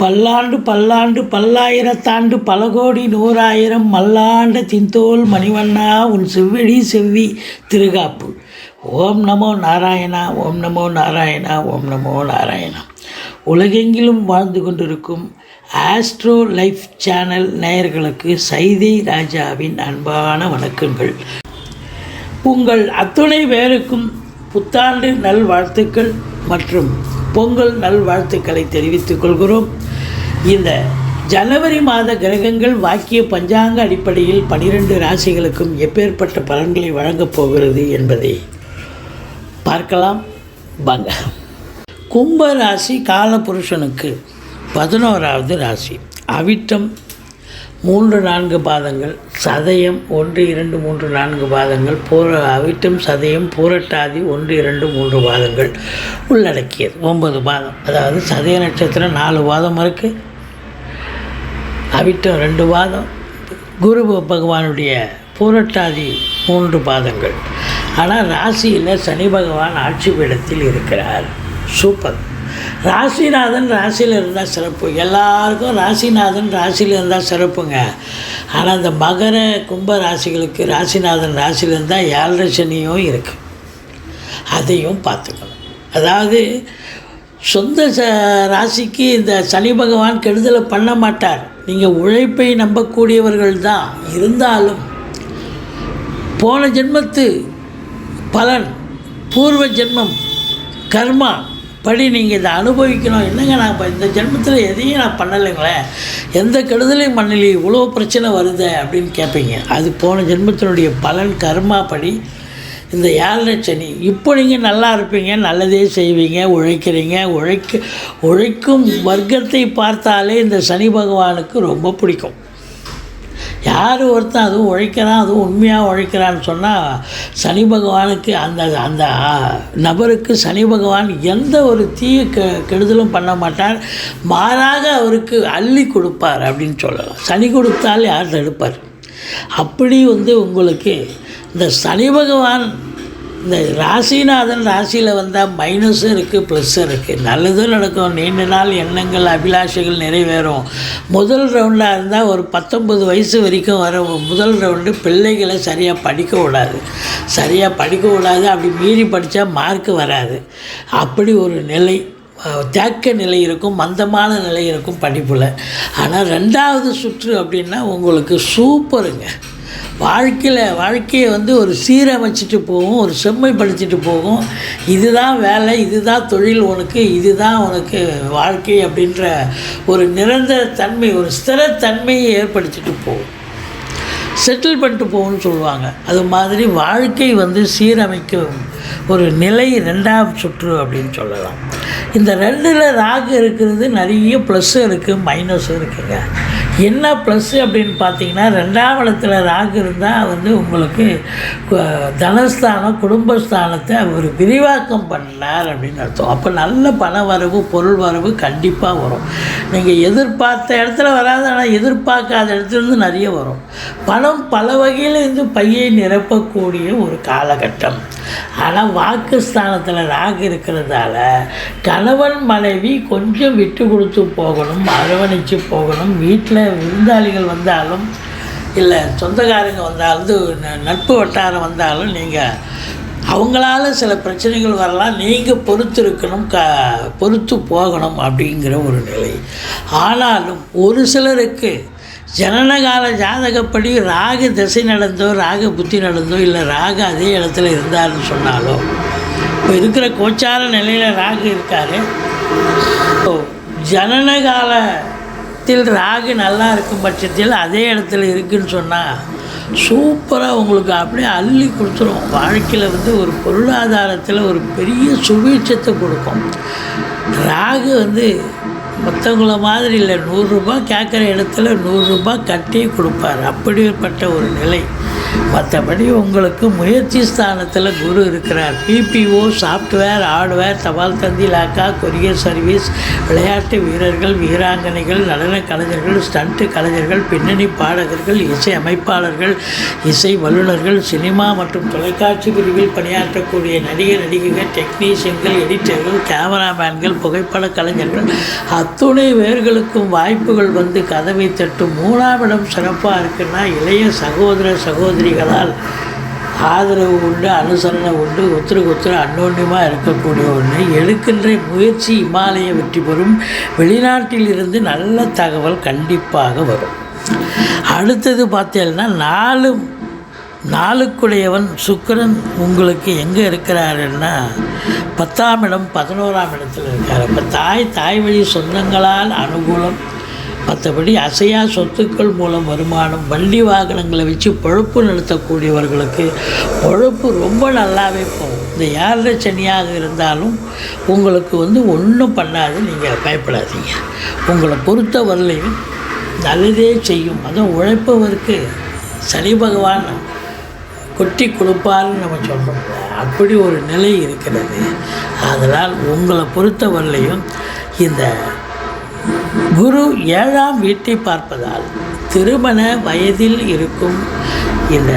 பல்லாண்டு பல்லாண்டு பல்லாயிரத்தாண்டு பல கோடி நூறாயிரம் மல்லாண்ட தின்தோல் மணிவண்ணா உன் செவ்விழி செவ்வி திருகாப்பு. ஓம் நமோ நாராயணா ஓம் நமோ நாராயணா ஓம் நமோ நாராயணா. உலகெங்கிலும் வாழ்ந்து கொண்டிருக்கும் ஆஸ்ட்ரோ லைஃப் சேனல் நேயர்களுக்கு சைதை ராஜாவின் அன்பான வணக்கங்கள். உங்கள் அத்துணை பேருக்கும் புத்தாண்டு நல்வாழ்த்துக்கள் மற்றும் பொங்கல் நல்வாழ்த்துக்களை தெரிவித்துக் கொள்கிறோம். இந்த ஜனவரி மாத கிரகங்கள் வாக்கிய பஞ்சாங்க அடிப்படையில் பனிரெண்டு ராசிகளுக்கும் எப்பேற்பட்ட பலன்களை வழங்கப் போகிறது என்பதை பார்க்கலாம். வாங்க. கும்ப ராசி காலபுருஷனுக்கு பதினோராவது ராசி. அவிட்டம் மூன்று நான்கு பாதங்கள். சதயம் ஒன்று இரண்டு மூன்று நான்கு பாதங்கள். பூர அவிட்டம் சதயம் பூரட்டாதி ஒன்று இரண்டு மூன்று பாதங்கள். உள்ளடக்கியது. ஒன்பது பாதம். அதாவது சதய நட்சத்திரம் நாலு பாதம் இருக்குது அவிட்டம் ரெண்டு பாதம். குரு பகவானுடைய பூரட்டாதி மூன்று பாதங்கள். ஆனால் ராசியில் சனி பகவான் ஆட்சி பீடத்தில் இருக்கிறார். சூப்பர். ராசிநாதன் ராசியில் இருந்தால் சிறப்பு. எல்லாருக்கும் ராசிநாதன் ராசியில் இருந்தால் சிறப்புங்க. ஆனால் இந்த மகர கும்ப ராசிகளுக்கு ராசிநாதன் ராசியில் இருந்தால் ஏழரை சனியும் இருக்குது அதையும் பார்த்துக்கணும். அதாவது சொந்த ச ராசிக்கு இந்த சனி பகவான் கெடுதலை பண்ண மாட்டார். நீங்கள் உழைப்பை நம்பக்கூடியவர்கள் தான். இருந்தாலும் போன ஜென்மத்து பலன் பூர்வ ஜென்மம் கர்மா படி நீங்கள் இதை அனுபவிக்கணும். என்னங்க நான் இப்போ இந்த ஜென்மத்தில் எதையும் நான் பண்ணலைங்களே? எந்த கெடுதலையும் பண்ணலையே இவ்வளோ பிரச்சனை வருது அப்படின்னு கேட்பீங்க அது போன ஜென்மத்தினுடைய பலன் கர்மா படி. இந்த ஏழரை சனி இப்போ நீங்கள் நல்லா இருப்பீங்க நல்லதே செய்வீங்க உழைக்கிறீங்க. உழைக்க உழைக்கும் வர்க்கத்தை பார்த்தாலே இந்த சனி பகவானுக்கு ரொம்ப பிடிக்கும். யார் ஒருத்தன் அதுவும் உழைக்கிறான் அதுவும் உண்மையாக உழைக்கிறான்னு சொன்னால் சனி பகவானுக்கு அந்த அந்த நபருக்கு சனி பகவான் எந்த ஒரு தீய கெ கெடுதலும் பண்ண மாட்டார். மாறாக அவருக்கு அள்ளி கொடுப்பார் அப்படின்னு சொல்லலாம். சனி கொடுத்தால் யார் தடுப்பார்? அப்படி வந்து உங்களுக்கு இந்த சனி பகவான் இந்த ராசிநாதன் ராசியில் வந்தால் மைனஸும் இருக்குது ப்ளஸ்ஸும் இருக்குது நல்லதும் நடக்கும். நீண்ட நாள் எண்ணங்கள் அபிலாஷைகள் நிறைவேறும். முதல் ரவுண்டாக இருந்தால் ஒரு பத்தொம்பது வயசு வரைக்கும் வர முதல் ரவுண்டு பிள்ளைகளை சரியாக படிக்க விடாது. சரியாக படிக்க விடாது. அப்படி மீறி படித்தா மார்க்கு வராது. அப்படி ஒரு நிலை தேக்க நிலை இருக்கும் மந்தமான நிலை இருக்கும் படிப்பில். ஆனால் ரெண்டாவது சுற்று அப்படின்னா உங்களுக்கு சூப்பருங்க வாழ்க்கையில் வாழ்க்கையை வந்து ஒரு சீரமைச்சிட்டு போகும் ஒரு செம்மைப்படுத்திட்டு போகும். இதுதான் வேலை இதுதான் தொழில் உனக்கு இதுதான் உனக்கு வாழ்க்கை அப்படின்ற ஒரு நிரந்தர தன்மை ஒரு ஸ்திரத்தன்மையை ஏற்படுத்திட்டு போகும். செட்டில் பண்ணிட்டு போகும்னு சொல்லுவாங்க. அது மாதிரி வாழ்க்கை வந்து சீரமைக்கும் ஒரு நிலை ரெண்டாம் சுற்று அப்படின்னு சொல்லலாம். இந்த ரெண்டில் ராகு இருக்கிறது நிறைய ப்ளஸ்ஸும் இருக்குது மைனஸும் இருக்குங்க. என்ன ப்ளஸ்ஸு அப்படின்னு பார்த்தீங்கன்னா ரெண்டாம் இடத்துல ராகு இருந்தால் வந்து உங்களுக்கு தனஸ்தானம் குடும்பஸ்தானத்தை அவர் விரிவாக்கம் பண்ணார் அப்படின்னு அர்த்தம். அப்போ நல்ல பண வரவு பொருள் வரவு கண்டிப்பாக வரும். நீங்கள் எதிர்பார்த்த இடத்துல வராது ஆனால் எதிர்பார்க்காத இடத்துலேருந்து நிறைய வரும். பணம் பல வகையில் இருந்து பையை நிரப்பக்கூடிய ஒரு காலகட்டம். ஆனால் வாக்குஸ்தானத்தில் ராகு இருக்கிறதால கணவன் மனைவி கொஞ்சம் விட்டு கொடுத்து போகணும் அரவணைச்சு போகணும். வீட்டில் விருந்தாளிகள் வந்தாலும் இல்லை சொந்தக்காரங்க வந்தாலும் ந- நட்பு வட்டாரம் வந்தாலும் நீங்கள் அவங்களால சில பிரச்சனைகள் வரலாம். நீங்கள் பொறுத்து இருக்கணும் க பொறுத்து போகணும் அப்படிங்கிற ஒரு நிலை. ஆனாலும் ஒரு சிலருக்கு ஜனனகால ஜாதகப்படி ராகு திசை நடந்தோ ராகு புத்தி நடந்தோ இல்லை ராகு அதே இடத்துல இருந்தாருன்னு சொன்னாலோ? இப்போ இருக்கிற கோச்சார நிலையில் ராகு இருக்காரு. இப்போ ராகு நல்லா இருக்கும் பட்சத்தில் அதே இடத்துல இருக்குன்னு சொன்னால் சூப்பராக உங்களுக்கு அப்படியே அள்ளி கொடுத்துரும். வாழ்க்கையில் வந்து ஒரு பொருளாதாரத்தில் ஒரு பெரிய சுபீட்சத்தை கொடுக்கும். ராகு வந்து மற்றவங்கள மாதிரி இல்லை. நூறுரூபா கேட்குற இடத்துல நூறுரூபா கட்டி கொடுப்பார். அப்படிப்பட்ட ஒரு நிலை. மற்றபடி உங்களுக்கு முயற்சி ஸ்தானத்தில் குரு இருக்கிறார். பிபிஓ சாஃப்ட்வேர் ஹார்ட்வேர் தபால் தந்தி லாக்கா கொரியர் சர்வீஸ் விளையாட்டு வீரர்கள் வீராங்கனைகள் நடன கலைஞர்கள் ஸ்டண்ட்டு கலைஞர்கள் பின்னணி பாடகர்கள் இசை அமைப்பாளர்கள் இசை வல்லுநர்கள் சினிமா மற்றும் தொலைக்காட்சி பிரிவில் பணியாற்றக்கூடிய நடிகர் நடிகைகள் டெக்னீஷியன்கள் எடிட்டர்கள் கேமராமேன்கள் புகைப்பட கலைஞர்கள் அத்துணை வேர்களுக்கும் வாய்ப்புகள் வந்து கதவை தட்டும் மூணாம் இடம் சிறப்பாக இருக்குன்னா இளைய சகோதர சகோதரிகளால் ஆதரவு உண்டு அனுசரணை உண்டு ஒத்துருக்கு ஒத்துரு அன்னோன்யமாக இருக்கக்கூடிய ஒன்று எடுக்கின்ற முயற்சி இமாலய வெற்றி பெறும். வெளிநாட்டில் இருந்து நல்ல தகவல் கண்டிப்பாக வரும். அடுத்தது பார்த்தீங்கன்னா நாலு நாளுக்குடையவன் சுக்கிரன் உங்களுக்கு எங்கே இருக்கிறாருன்னா பத்தாம் இடம் பதினோராம் இடத்துல இருக்கார். இப்போ தாய் தாய் வழி சொந்தங்களால் அனுகூலம். மற்றபடி அசையா சொத்துக்கள் மூலம் வருமானம் வண்டி வாகனங்களை வச்சு பொழப்பு நடத்தக்கூடியவர்களுக்கு பொழப்பு ரொம்ப நல்லாவே போகும். இந்த யார சனியாக இருந்தாலும் உங்களுக்கு வந்து ஒன்றும் பண்ணாது நீங்கள் பயப்படாதீங்க. உங்களை பொறுத்த வரலையும் நல்லதே செய்யும். அதுவும் உழைப்பவருக்கு சனி பகவான் கொட்டி கொடுப்பார்னு நம்ம சொல்கிறோம் அப்படி ஒரு நிலை இருக்கிறது. அதனால் உங்களை பொறுத்தவரையிலையும் இந்த குரு ஏழாம் வீட்டை பார்ப்பதால் திருமண வயதில் இருக்கும் இந்த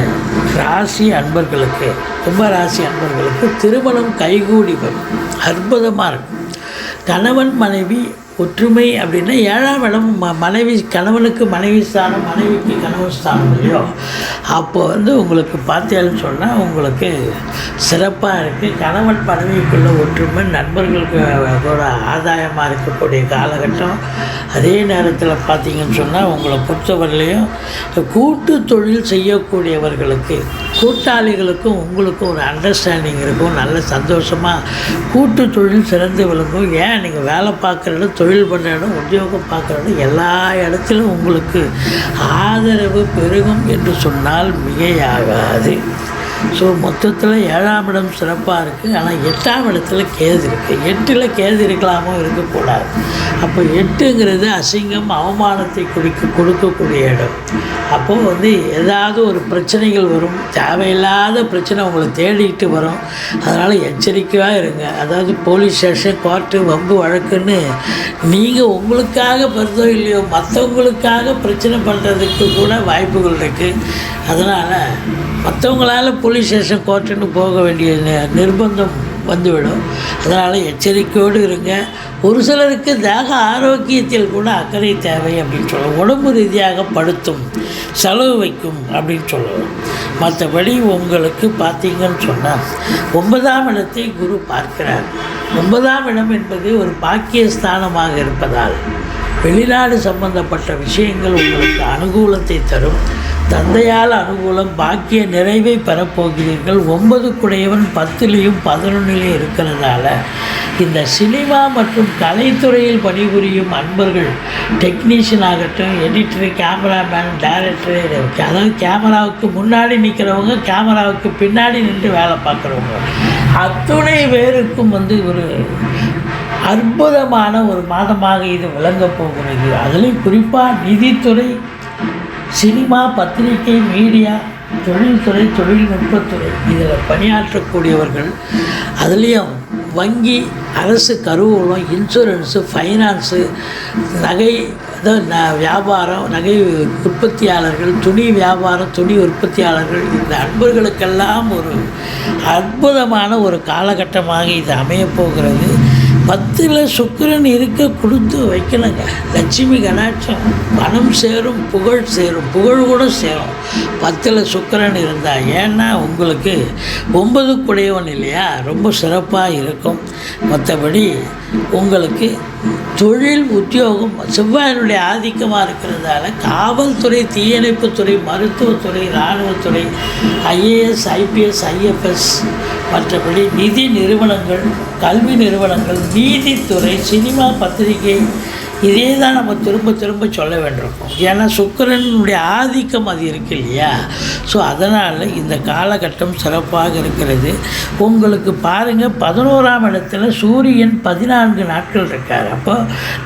ராசி அன்பர்களுக்கு கும்பராசி அன்பர்களுக்கு திருமணம் கைகூடி வரும். அற்புதமாக இருக்கும். கணவன் மனைவி ஒற்றுமை அப்படின்னா ஏழாம் இடம் ம மனைவி கணவனுக்கு மனைவி ஸ்தானம் மனைவிக்கு கணவன் ஸ்தானம் இல்லையோ? அப்போ வந்து உங்களுக்கு பார்த்தேன்னு சொன்னால் உங்களுக்கு சிறப்பாக இருக்குது கணவன் மனைவிக்குள்ள ஒற்றுமை நண்பர்களுக்கு அதோட ஆதாயமாக இருக்கக்கூடிய காலகட்டம். அதே நேரத்தில் பார்த்தீங்கன்னு சொன்னால் உங்களை பொறுத்தவரையிலையும் கூட்டு தொழில் செய்யக்கூடியவர்களுக்கு கூட்டாளிகளுக்கும் உங்களுக்கும் ஒரு அண்டர்ஸ்டாண்டிங் இருக்கும். நல்ல சந்தோஷமாக கூட்டு தொழில் சிறந்து விளங்கும். ஏன்? நீங்கள் வேலை பார்க்குறது தொழில் பண்ணுற இடம் உத்தியோகம் பார்க்குற இடம் எல்லா இடத்திலும் உங்களுக்கு ஆதரவு பெருகும் என்று சொன்னால் மிகையாகாது. ஸோ மொத்தத்தில் ஏழாம் இடம் சிறப்பாக இருக்குது ஆனால் எட்டாம் இடத்துல கேது இருக்குது எட்டில் கேது இருக்கலாமோ இருக்கக்கூடாது அப்போ எட்டுங்கிறது அசிங்கம் அவமானத்தை குடிக்க கொடுக்கக்கூடிய இடம். அப்போது வந்து ஏதாவது ஒரு பிரச்சனைகள் வரும். தேவையில்லாத பிரச்சனை உங்களை தேடிக்கிட்டு வரும். அதனால் எச்சரிக்கையாக இருங்க. அதாவது போலீஸ் ஸ்டேஷன் கோர்ட்டு வம்பு வழக்குன்னு நீங்கள் உங்களுக்காக பெருதோ இல்லையோ மற்றவங்களுக்காக பிரச்சனை பண்ணுறதுக்கு கூட வாய்ப்புகள் இருக்குது அதனால் மற்றவங்களால் போலீஸ் ஸ்டேஷன் கோர்ட்டுன்னு போக வேண்டிய நிர்பந்தம் வந்துவிடும். அதனால் எச்சரிக்கையோடு இருங்க. ஒரு சிலருக்கு தேக ஆரோக்கியத்தில் கூட அக்கறை தேவை அப்படின்னு சொல்லலாம். உடம்பு ரீதியாக படுத்தும் செலவு வைக்கும் அப்படின்னு சொல்லலாம். மற்றபடி உங்களுக்கு பார்த்தீங்கன்னு சொன்னால் ஒன்பதாம் இடத்தை குரு பார்க்கிறார். ஒன்பதாம் இடம் என்பது ஒரு பாக்கிய ஸ்தானமாக இருப்பதால் வெளிநாடு சம்பந்தப்பட்ட விஷயங்கள் உங்களுக்கு அனுகூலத்தை தரும். தந்தையால் அனுகூலம் பாக்கிய நிறைவை பெறப்போகிறீர்கள் ஒன்பது குடையவன் பத்துலேயும் பதினொன்றிலையும் இருக்கிறதால இந்த சினிமா மற்றும் கலைத்துறையில் பணிபுரியும் அன்பர்கள் டெக்னீஷியன் ஆகட்டும் எடிட்டரு கேமராமேன் டைரக்டரு அதாவது கேமராவுக்கு முன்னாடி நிற்கிறவங்க கேமராவுக்கு பின்னாடி நின்று வேலை பார்க்குறவங்க. அத்துணை பேருக்கும் வந்து ஒரு அற்புதமான ஒரு மாதமாக இது விளங்க போகிறது. அதுலேயும் குறிப்பாக நிதித்துறை சினிமா பத்திரிகை மீடியா தொழில்துறை தொழில்நுட்பத்துறை இதில் பணியாற்றக்கூடியவர்கள் அதுலேயும் வங்கி அரசு கருவூலம் இன்சூரன்ஸு ஃபைனான்ஸு நகை அதாவது ந- வியாபாரம் நகை உற்பத்தியாளர்கள் துணி வியாபாரம் துணி உற்பத்தியாளர்கள் இந்த அன்பர்களுக்கெல்லாம் ஒரு அற்புதமான ஒரு காலகட்டமாக இது அமையப்போகிறது பத்தில் சுக்கிரன் இருக்க கொடுத்து வைக்கணுங்க. லட்சுமி கடாட்சம் பணம் சேரும் புகழ் சேரும் புகழ் கூட சேரும். பத்தில் சுக்கிரன் இருந்தால் ஏன்னா உங்களுக்கு ஒன்பது குடையவன் இல்லையா? ரொம்ப சிறப்பாக இருக்கும். மற்றபடி உங்களுக்கு தொழில் உத்தியோகம் செவ்வாயினுடைய ஆதிக்கமாக இருக்கிறதால காவல்துறை தீயணைப்புத்துறை மருத்துவத்துறை இராணுவத்துறை ஐஏஎஸ் ஐபிஎஸ் ஐஎஃப்எஸ் மற்றபடி நிதி நிறுவனங்கள் கல்வி நிறுவனங்கள் நீதித்துறை சினிமா பத்திரிகை இதே தான் நம்ம திரும்ப திரும்ப சொல்ல வேண்டியிருக்கோம். ஏன்னா சுக்கரனுடைய ஆதிக்கம் அது இருக்கு இல்லையா? ஸோ அதனால் இந்த காலகட்டம் சிறப்பாக இருக்கிறது. உங்களுக்கு பாருங்கள் பதினோராம் இடத்துல சூரியன் பதினான்கு நாட்கள் இருக்கார். அப்போ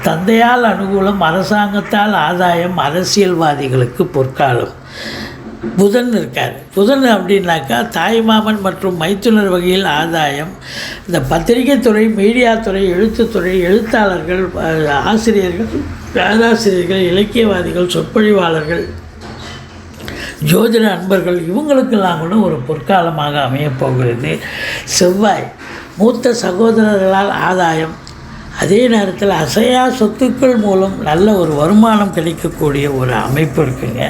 தந்தையால் அனுகூலம் அரசாங்கத்தால் ஆதாயம் அரசியல்வாதிகளுக்கு பொற்காலம். புதன் இருக்கார். புதன் அப்படின்னாக்கா தாய்மாமன் மற்றும் மைத்துனர் வகையில் ஆதாயம். இந்த பத்திரிகை துறை மீடியா துறை எழுத்துத்துறை எழுத்தாளர்கள் ஆசிரியர்கள் பேராசிரியர்கள் இலக்கியவாதிகள் சொற்பொழிவாளர்கள் ஜோதிட அன்பர்கள் இவங்களுக்கெல்லாம் கூட ஒரு பொற்காலமாக அமையப் போகிறது. செவ்வாய் மூத்த சகோதரர்களால் ஆதாயம். அதே நேரத்தில் அசையா சொத்துக்கள் மூலம் நல்ல ஒரு வருமானம் கிடைக்கக்கூடிய ஒரு அமைப்பு இருக்குங்க.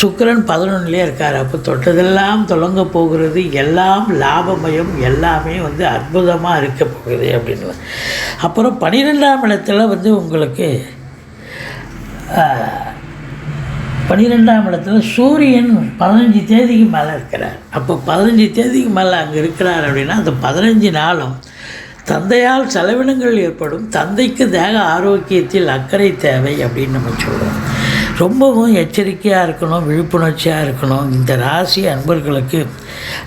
சுக்கரன் பதினொன்றுலேயே இருக்கார். அப்போ தொட்டதெல்லாம் தொடங்க போகிறது எல்லாம் லாபமயம் எல்லாமே வந்து அற்புதமாக இருக்க போகுது அப்படின்னு. அப்புறம் பன்னிரெண்டாம் இடத்துல வந்து உங்களுக்கு பனிரெண்டாம் பன்னிரெண்டாம் இடத்துல சூரியன் பதினஞ்சு தேதிக்கு மேலே இருக்கிறார். அப்போ பதினஞ்சு தேதிக்கு மேலே அங்கே இருக்கிறார் அப்படின்னா அந்த பதினஞ்சு நாளும் தந்தையால் செலவினங்கள் ஏற்படும் தந்தைக்கு தேக ஆரோக்கியத்தில் அக்கறை தேவை அப்படின்னு நம்ம சொல்கிறோம் ரொம்பவும் எச்சரிக்கையாக இருக்கணும் விழிப்புணர்ச்சியாக இருக்கணும். இந்த ராசி அன்பர்களுக்கு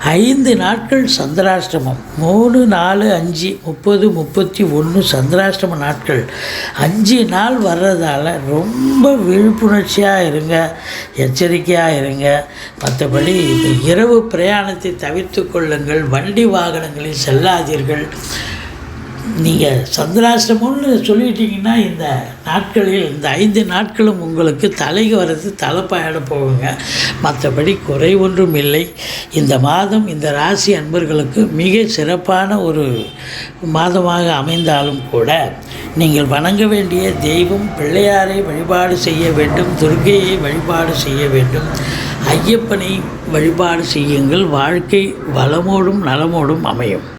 ஐந்து நாட்கள் சந்திராஷ்டமம். மூணு நாலு அஞ்சு முப்பது முப்பத்தி ஒன்று சந்திராஷ்டம நாட்கள். அஞ்சு நாள் வர்றதால ரொம்ப விழிப்புணர்ச்சியாக இருங்க எச்சரிக்கையாக இருங்க. மற்றபடி இந்த இரவு பிரயாணத்தை தவிர்த்து கொள்ளுங்கள். வண்டி வாகனங்களில் செல்லாதீர்கள். நீங்கள் சந்திராஷ்டமம்னு சொல்லிட்டீங்கன்னா இந்த நாட்களில் இந்த ஐந்து நாட்களும் உங்களுக்கு தலைக்கு வர்றது தலைப்பாயிட போகுங்க. மற்றபடி குறை ஒன்றும் இல்லை. இந்த மாதம் இந்த ராசி அன்பர்களுக்கு மிக சிறப்பான ஒரு மாதமாக அமைந்தாலும் கூட நீங்கள் வணங்க வேண்டிய தெய்வம் பிள்ளையாரை வழிபாடு செய்ய வேண்டும் துர்கையை வழிபாடு செய்ய வேண்டும் ஐயப்பனை வழிபாடு செய்யுங்கள். வாழ்க்கை வளமோடும் நலமோடும் அமையும்.